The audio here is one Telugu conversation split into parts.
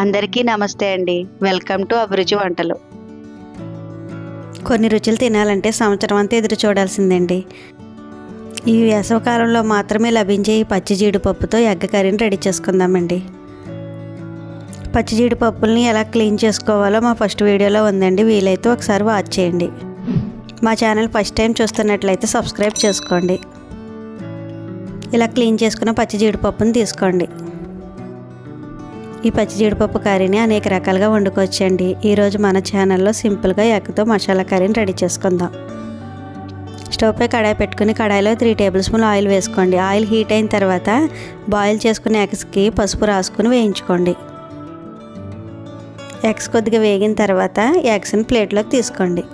అందరికీ నమస్తే అండి. వెల్కమ్ టు అభిరుచి వంటలు. కొన్ని రుచులు తినాలంటే సంవత్సరం అంతా ఎదురు చూడాల్సిందండి. ఈ వేసవకాలంలో మాత్రమే లభించే ఈ పచ్చి జీడిపప్పుతో ఎగ్గ కర్రీని రెడీ చేసుకుందామండి. పచ్చి జీడిపప్పుల్ని ఎలా క్లీన్ చేసుకోవాలో మా ఫస్ట్ వీడియోలో ఉందండి. వీలైతే ఒకసారి వాచ్ చేయండి. మా ఛానల్ ఫస్ట్ టైం చూస్తున్నట్లయితే సబ్స్క్రైబ్ చేసుకోండి. ఇలా క్లీన్ చేసుకున్న పచ్చి జీడిపప్పుని తీసుకోండి. ఈ పచ్చి జీడిపప్పు కర్రీని అనేక రకాలుగా వండుకోవచ్చండి. ఈరోజు మన ఛానల్లో సింపుల్గా ఎగ్తో మసాలా కర్రీని రెడీ చేసుకుందాం. స్టవ్ పై కడాయి పెట్టుకుని కడాయిలో త్రీ టేబుల్ స్పూన్ ఆయిల్ వేసుకోండి. ఆయిల్ హీట్ అయిన తర్వాత బాయిల్ చేసుకున్న ఎగ్స్కి పసుపు రాసుకుని వేయించుకోండి. ఎగ్స్ కొద్దిగా వేగిన తర్వాత ఎగ్స్ని ప్లేట్లోకి తీసుకోండి.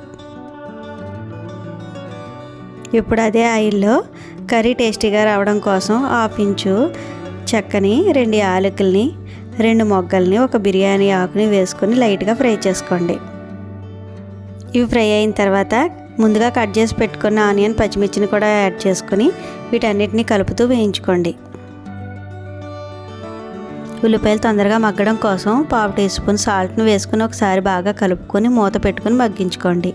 ఇప్పుడు అదే ఆయిల్లో కర్రీ టేస్టీగా రావడం కోసం హాఫ్ ఇంచు చెక్కని రెండు యాలకుల్ని రెండు మొగ్గల్ని ఒక బిర్యానీ ఆకుని వేసుకొని లైట్గా ఫ్రై చేసుకోండి. ఇవి ఫ్రై అయిన తర్వాత ముందుగా కట్ చేసి పెట్టుకున్న ఆనియన్ పచ్చిమిర్చిని కూడా యాడ్ చేసుకొని వీటన్నిటిని కలుపుతూ వేయించుకోండి. ఉల్లిపాయలు తొందరగా మగ్గడం కోసం పావు టీ స్పూన్ సాల్ట్ను వేసుకుని ఒకసారి బాగా కలుపుకొని మూత పెట్టుకుని మగ్గించుకోండి.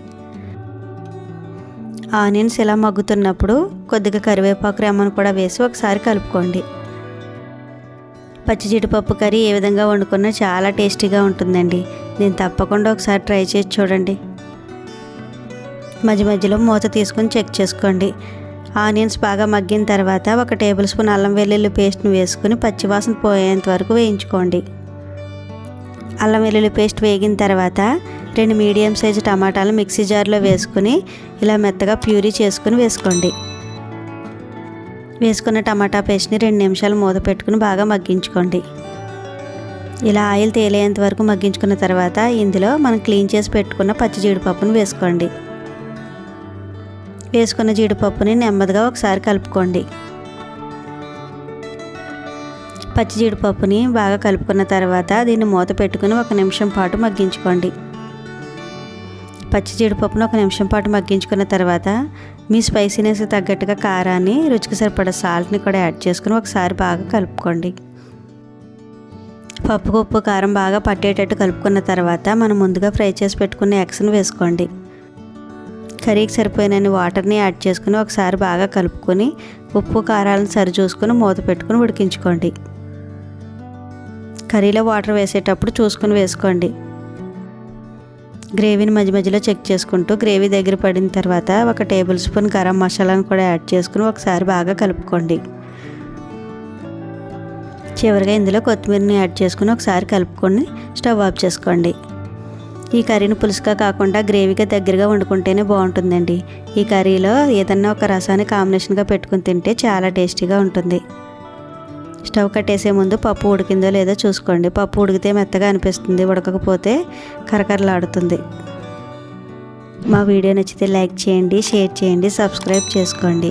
ఆనియన్స్ ఇలా మగ్గుతున్నప్పుడు కొద్దిగా కరివేపాకు రెమ్మను కూడా వేసి ఒకసారి కలుపుకోండి. పచ్చి జీడిపప్పు కర్రీ ఏ విధంగా వండుకున్నా చాలా టేస్టీగా ఉంటుందండి. నేను తప్పకుండా ఒకసారి ట్రై చేసి చూడండి. మధ్య మధ్యలో మూత తీసుకొని చెక్ చేసుకోండి. ఆనియన్స్ బాగా మగ్గిన తర్వాత ఒక టేబుల్ స్పూన్ అల్లం వెల్లుల్లి పేస్ట్ని వేసుకుని పచ్చివాసన పోయేంత వరకు వేయించుకోండి. అల్లం వెల్లుల్లి పేస్ట్ వేగిన తర్వాత రెండు మీడియం సైజు టమాటాలు మిక్సీ జార్లో వేసుకుని ఇలా మెత్తగా ప్యూరీ చేసుకుని వేసుకోండి. వేసుకున్న టమాటా పేస్ట్ని రెండు నిమిషాలు మూత పెట్టుకుని బాగా మగ్గించుకోండి. ఇలా ఆయిల్ తేలేంత వరకు మగ్గించుకున్న తర్వాత ఇందులో మనం క్లీన్ చేసి పెట్టుకున్న పచ్చి జీడిపప్పును వేసుకోండి. వేసుకున్న జీడిపప్పుని నెమ్మదిగా ఒకసారి కలుపుకోండి. పచ్చి జీడిపప్పుని బాగా కలుపుకున్న తర్వాత దీన్ని మూత పెట్టుకుని ఒక నిమిషం పాటు మగ్గించుకోండి. పచ్చి జీడిపప్పును ఒక నిమిషం పాటు మగ్గించుకున్న తర్వాత మీ స్పైసీనెస్ తగ్గట్టుగా కారాన్ని రుచికి సరిపడా సాల్ట్ని కూడా యాడ్ చేసుకుని ఒకసారి బాగా కలుపుకోండి. పప్పు ఉప్పు కారం బాగా పట్టేటట్టు కలుపుకున్న తర్వాత మనం ముందుగా ఫ్రై చేసి పెట్టుకున్న ఎగ్స్ని వేసుకోండి. కర్రీకి సరిపోయినన్ని వాటర్ని యాడ్ చేసుకుని ఒకసారి బాగా కలుపుకొని ఉప్పు కారాలను సరి చూసుకుని మూత పెట్టుకుని ఉడికించుకోండి. కర్రీలో వాటర్ వేసేటప్పుడు చూసుకొని వేసుకోండి. గ్రేవీని మధ్య మధ్యలో చెక్ చేసుకుంటూ గ్రేవీ దగ్గర పడిన తర్వాత ఒక టేబుల్ స్పూన్ గరం మసాలాను కూడా యాడ్ చేసుకుని ఒకసారి బాగా కలుపుకోండి. చివరిగా ఇందులో కొత్తిమీరని యాడ్ చేసుకుని ఒకసారి కలుపుకొని స్టవ్ ఆఫ్ చేసుకోండి. ఈ కర్రీని పులుసుగా కాకుండా గ్రేవీగా దగ్గరగా వండుకుంటేనే బాగుంటుందండి. ఈ కర్రీలో ఏదన్నా ఒక రసాన్ని కాంబినేషన్గా పెట్టుకుని తింటే చాలా టేస్టీగా ఉంటుంది. స్టవ్ కట్టేసే ముందు పప్పు ఉడికిందో లేదో చూసుకోండి. పప్పు ఉడికితే మెత్తగా అనిపిస్తుంది ఉడకకపోతే కరకరలాడుతుంది. మా వీడియో నచ్చితే లైక్ చేయండి షేర్ చేయండి సబ్స్క్రైబ్ చేసుకోండి.